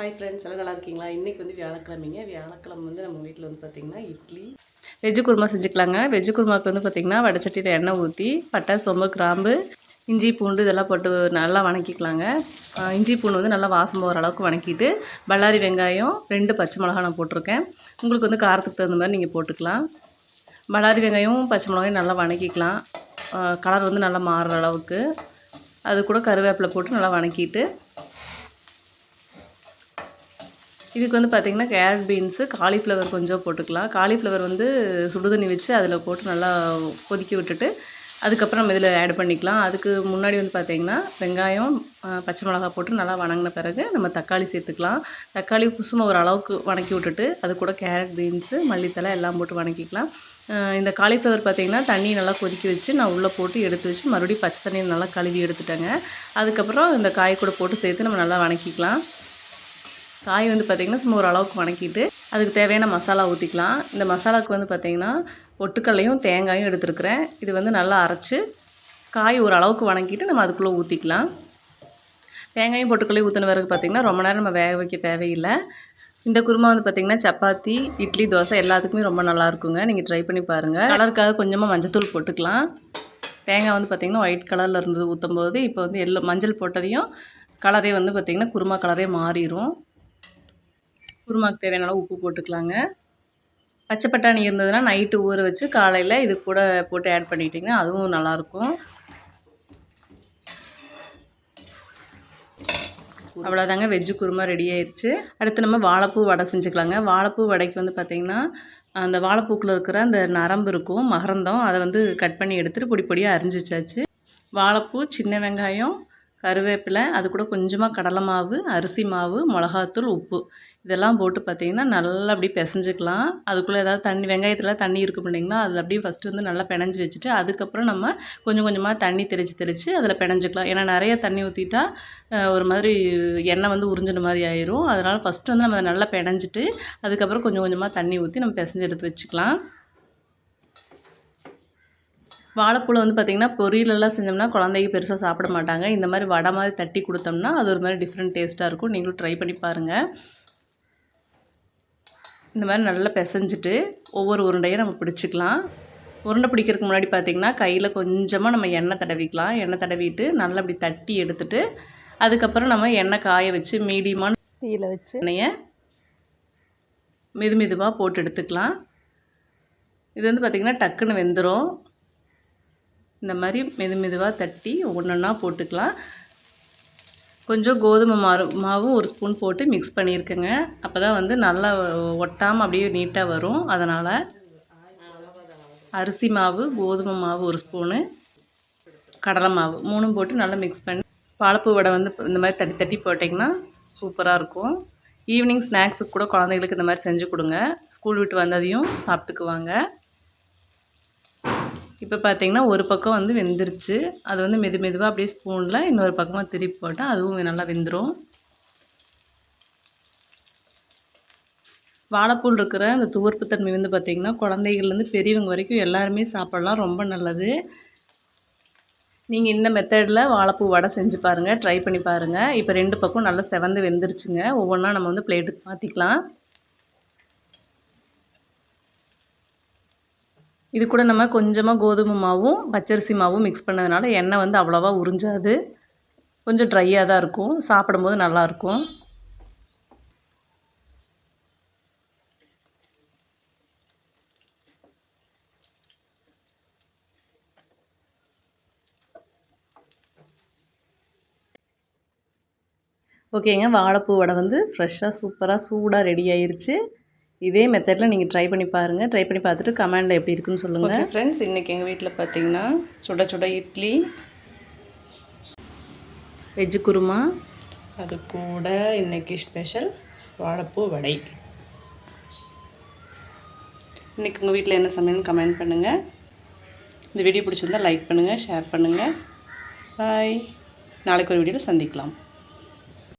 Hi friends எல்லாம் நல்லா இருக்கீங்களா? இன்றைக்கி வந்து வியாழக்கிழமைங்க. வியாழக்கிழமை வந்து நம்ம வீட்டில் வந்து பார்த்திங்கன்னா இட்லி வெஜ்ஜு குருமா செஞ்சுக்கலாங்க. வெஜ்ஜு குருமாவுக்கு வந்து பார்த்திங்கன்னா வடச்சட்டியில் எண்ணெய் ஊற்றி பட்டை சொம்பு கிராம்பு இஞ்சி பூண்டு இதெல்லாம் போட்டு நல்லா வணக்கிக்கலாங்க. இஞ்சி பூண்டு வந்து நல்லா வாசம் போகிற அளவுக்கு வணக்கிட்டு பல்லாரி வெங்காயம் ரெண்டு பச்சை மிளகா நான் போட்டிருக்கேன். உங்களுக்கு வந்து காரத்துக்கு தகுந்த மாதிரி நீங்கள் போட்டுக்கலாம். பல்லாரி வெங்காயம் பச்சை மிளகாயும் நல்லா வணக்கிக்கலாம். கலர் வந்து நல்லா மாறுற அளவுக்கு. அது கூட கருவேப்பிலை போட்டு நல்லா வணக்கிட்டு இதுக்கு வந்து பார்த்திங்கன்னா கேரட் பீன்ஸு காலிஃப்ளவர் கொஞ்சம் போட்டுக்கலாம். காலிஃப்ளவர் வந்து சுடுதண்ணி வச்சு அதில் போட்டு நல்லா கொதிக்க விட்டுட்டு அதுக்கப்புறம் நம்ம இதில் ஆட் பண்ணிக்கலாம். அதுக்கு முன்னாடி வந்து பார்த்திங்கன்னா வெங்காயம் பச்சை மிளகா போட்டு நல்லா வணங்கின பிறகு நம்ம தக்காளி சேர்த்துக்கலாம். தக்காளி குசுமை ஒரு அளவுக்கு வணக்கி விட்டுட்டு அது கூட கேரட் பீன்ஸு மல்லித்தலை எல்லாம் போட்டு வணக்கிக்கலாம். இந்த காலிஃப்ளவர் பார்த்திங்கன்னா தண்ணி நல்லா கொதிக்க வச்சு நான் உள்ளே போட்டு எடுத்து வச்சு மறுபடியும் பச்சை தண்ணியை நல்லா கழுவி எடுத்துட்டேங்க. அதுக்கப்புறம் இந்த காய் கூட போட்டு சேர்த்து நம்ம நல்லா வணக்கிக்கலாம். காய் வந்து பார்த்திங்கன்னா சும்மா ஒரு அளவுக்கு வணக்கிட்டு அதுக்கு தேவையான மசாலா ஊற்றிக்கலாம் இந்த மசாலாவுக்கு வந்து பார்த்திங்கன்னா ஒட்டுக்கல்லையும் தேங்காயும் எடுத்துருக்கிறேன். இது வந்து நல்லா அரைச்சி காய் ஒரு அளவுக்கு வணக்கிட்டு நம்ம அதுக்குள்ளே ஊற்றிக்கலாம் தேங்காயும் பொட்டுக்கல்லையும் ஊற்றின பிறகு பார்த்திங்கன்னா ரொம்ப நேரம் நம்ம வேக வைக்க தேவையில்லை. இந்த குருமா வந்து பார்த்திங்கன்னா சப்பாத்தி இட்லி தோசை எல்லாத்துக்குமே ரொம்ப நல்லா இருக்குங்க. நீங்கள் ட்ரை பண்ணி பாருங்கள் கலருக்காக கொஞ்சமாக மஞ்சத்தூள் போட்டுக்கலாம். தேங்காய் வந்து பார்த்திங்கன்னா ஒயிட் கலரில் இருந்தது ஊற்றும் போது இப்போ வந்து எல்லோ மஞ்சள் போட்டதையும் கலரே வந்து பார்த்திங்கன்னா குருமா கலரே மாறிடும் குருமாக்கு தேவையான அளவு உப்பு போட்டுக்கலாங்க. பச்சை பட்டாணி இருந்ததுன்னா நைட்டு ஊற வச்சு காலையில் இது கூட போட்டு ஆட் பண்ணிக்கிட்டிங்கன்னா அதுவும் நல்லாயிருக்கும். அவ்வளோதாங்க வெஜ்ஜு குருமா ரெடி ஆயிடுச்சு அடுத்து நம்ம வாழைப்பூ வடை செஞ்சுக்கலாங்க. வாழைப்பூ வடைக்கு வந்து பார்த்திங்கன்னா அந்த வாழைப்பூக்கில் இருக்கிற அந்த நரம்பு இருக்கும் மகரந்தம் அதை வந்து கட் பண்ணி எடுத்துகிட்டு பொடி பொடியாக அரிஞ்சு வச்சாச்சு வாழைப்பூ சின்ன வெங்காயம் கருவேப்பிலை அது கூட கொஞ்சமாக கடலை மாவு அரிசி மாவு மிளகாத்தூள் உப்பு. இதெல்லாம் போட்டு பார்த்திங்கன்னா நல்லா அப்படியே பிசைஞ்சிக்கலாம். அதுக்குள்ளே ஏதாவது தண்ணி வெங்காயத்தில் தண்ணி இருக்கும் இல்லைங்களா? அதில் அப்படியே ஃபஸ்ட்டு வந்து நல்லா பிணைஞ்சி வச்சுட்டு அதுக்கப்புறம் நம்ம கொஞ்சம் கொஞ்சமாக தண்ணி தெளித்து தெளித்து அதில் பிணைஞ்சிக்கலாம். ஏன்னா நிறைய தண்ணி ஊற்றிட்டா ஒரு மாதிரி எண்ணெய் வந்து உறிஞ்சின மாதிரி ஆயிரும். அதனால் ஃபஸ்ட்டு வந்து நம்ம அதை நல்லா பிணைஞ்சிட்டு அதுக்கப்புறம் கொஞ்சம் கொஞ்சமாக தண்ணி ஊற்றி நம்ம பிசைஞ்சு எடுத்து வச்சுக்கலாம். வாழைப்பூவில் வந்து பார்த்திங்கன்னா பொரியலெல்லாம் செஞ்சோம்னா குழந்தைங்க பெருசாக சாப்பிட மாட்டாங்க. இந்த மாதிரி வடை மாதிரி தட்டி கொடுத்தோம்னா அது ஒரு மாதிரி டிஃப்ரெண்ட் டேஸ்ட்டாக இருக்கும். நீங்களும் ட்ரை பண்ணி பாருங்கள் இந்த மாதிரி நல்லா பிசைஞ்சிட்டு ஒவ்வொரு உருண்டையும் நம்ம பிடிச்சிக்கலாம். உருண்டை பிடிக்கிறதுக்கு முன்னாடி பார்த்திங்கன்னா கையில் கொஞ்சமாக நம்ம எண்ணெய் தடவிக்கலாம். எண்ணெய் தடவிட்டு நல்லா அப்படி தட்டி எடுத்துட்டு அதுக்கப்புறம் நம்ம எண்ணெய் காய வச்சு மீடியமான தீயில வச்சு எண்ணெயை மெது மெதுவாக போட்டு எடுத்துக்கலாம். இது வந்து பார்த்திங்கன்னா டக்குன்னு வெந்துடும் இந்த மாதிரி மெது மெதுவாக தட்டி ஒன்றா போட்டுக்கலாம். கொஞ்சம் கோதுமை மாவு மாவும் ஒரு ஸ்பூன் போட்டு மிக்ஸ் பண்ணியிருக்கேங்க. அப்போ தான் வந்து நல்லா ஒட்டாமல் அப்படியே நீட்டாக வரும். அதனால் அரிசி மாவு கோதுமை மாவு ஒரு ஸ்பூனு கடலை மாவு மூணும் போட்டு நல்லா மிக்ஸ் பண்ணி வாழைப்பூ வடை வந்து இந்த மாதிரி தட்டி தட்டி போட்டிங்கன்னா சூப்பராக இருக்கும். ஈவினிங் ஸ்நாக்ஸுக்கு கூட குழந்தைகளுக்கு இந்த மாதிரி செஞ்சு கொடுங்க. ஸ்கூல் விட்டு வந்ததையும் சாப்பிட்டுக்குவாங்க. இப்போ பார்த்தீங்கன்னா ஒரு பக்கம் வந்து வெந்துருச்சு. அது வந்து மெது மெதுவாக அப்படியே ஸ்பூனில் இன்னொரு பக்கமாக திருப்பி போட்டால் அதுவும் நல்லா வெந்துடும் வாழைப்பூல் இருக்கிற அந்த துவர்ப்பு தன்மை வந்து பார்த்திங்கன்னா குழந்தைகள்லேருந்து பெரியவங்க வரைக்கும் எல்லாருமே சாப்பிடலாம். ரொம்ப நல்லது. நீங்கள் இந்த மெத்தடில் வாழைப்பூ வடை செஞ்சு பாருங்கள் ட்ரை பண்ணி பாருங்கள் இப்போ ரெண்டு பக்கம் நல்லா செவந்து வெந்துருச்சுங்க. ஒவ்வொன்றா நம்ம வந்து பிளேட்டுக்கு மாற்றிக்கலாம் இது கூட நம்ம கொஞ்சமாக கோதுமை மாவும் பச்சரிசி மாவும் மிக்ஸ் பண்ணதுனால எண்ணெய் வந்து அவ்வளோவா உறிஞ்சாது. கொஞ்சம் ட்ரையாக தான் இருக்கும். சாப்பிடும்போது நல்லாயிருக்கும் ஓகேங்க. வாழைப்பூ வடை வந்து ஃப்ரெஷ்ஷாக சூப்பராக சூடாக ரெடி ஆயிடுச்சு இதே மெத்தடில் நீங்கள் ட்ரை பண்ணி பாருங்கள் ட்ரை பண்ணி பார்த்துட்டு கமெண்டில் எப்படி இருக்குன்னு சொல்லுங்கள் ஃப்ரெண்ட்ஸ் இன்றைக்கி எங்கள் வீட்டில் பார்த்தீங்கன்னா சுட சுட இட்லி வெஜ்ஜு குருமா. அது கூட இன்றைக்கி ஸ்பெஷல் வாழைப்பூ வடை. இன்றைக்கி உங்கள் வீட்டில் என்ன சமையல்னு கமெண்ட் பண்ணுங்கள் இந்த வீடியோ பிடிச்சிருந்தா லைக் பண்ணுங்கள் ஷேர் பண்ணுங்கள் பாய் நாளைக்கு ஒரு வீடியோவில் சந்திக்கலாம்.